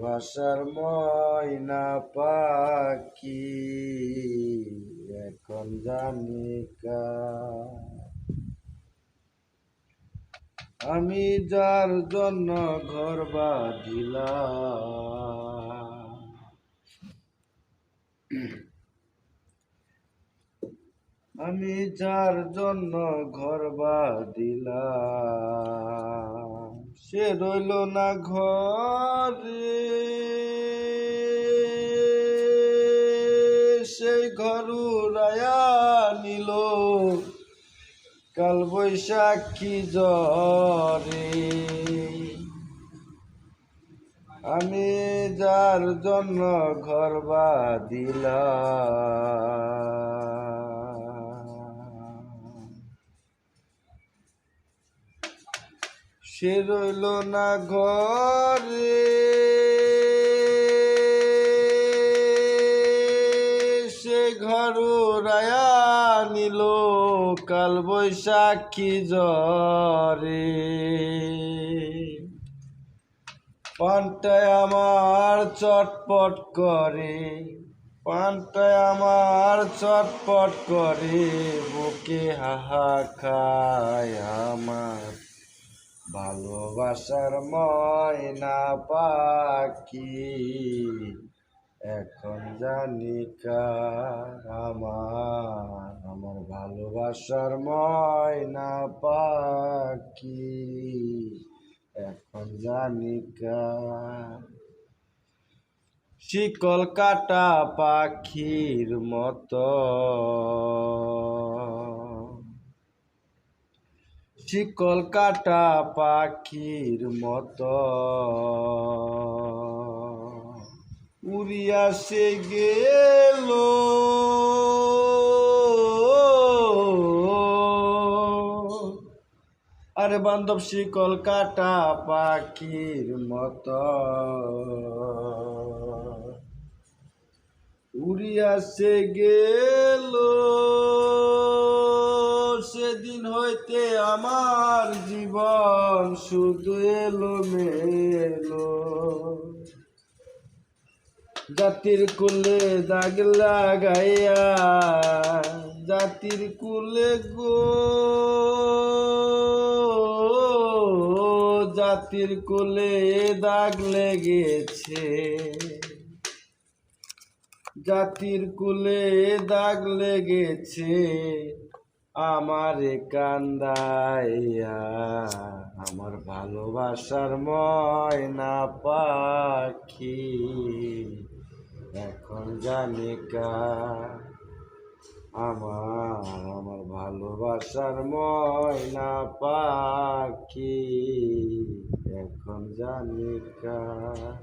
ভালোবাসার ময়না পাখি, এখন জানি কার। আমি যার জন্য ঘর বাঁধিলাম আমি যার জন্য ঘর বাঁধিলাম সে রইল না ঘরে। সেই ঘর উড়ায়া নিল কাল বৈশাখী জরে আমি যার জন্য ঘর বাঁধিলাম সে রইল না ঘরে। সে ঘর রায়া নিল কাল বৈশাখী জরে পানটায় আমার চটপট করে, পানটায় আমার চটপট করে, বুকে হাহা খায় আমার। ভালোবাসার ময়না পাখি। এখন জানি আমার আমার ভালোবাসার ময়না পাখি। এখন জানি শিকল কাটা পাখির মতো। শিকল কাটা পাখির মতো। উড়িয়া সে গেল। আরে বান্ধব শিকল কাটা পাখির মতো। উড়িয়া সে গেল। সেদিন হইতে আমার জীবন শুধু এলো মেলো। জাতির কুলে দাগ লাগাইয়া, জাতির কুলে গো। জাতির কুলে দাগ লেগেছে। জাতির কুলে দাগ লেগেছে। আমারে কান্দাইয়া, আমার ভালোবাসার ময়না পাখি। এখন জানি কার আমার আমার ভালোবাসার ময়না পাখি। এখন জানি কার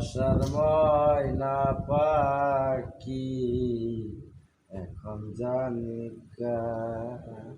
ভালোবাসার ময়না পাখি এখন জানি কার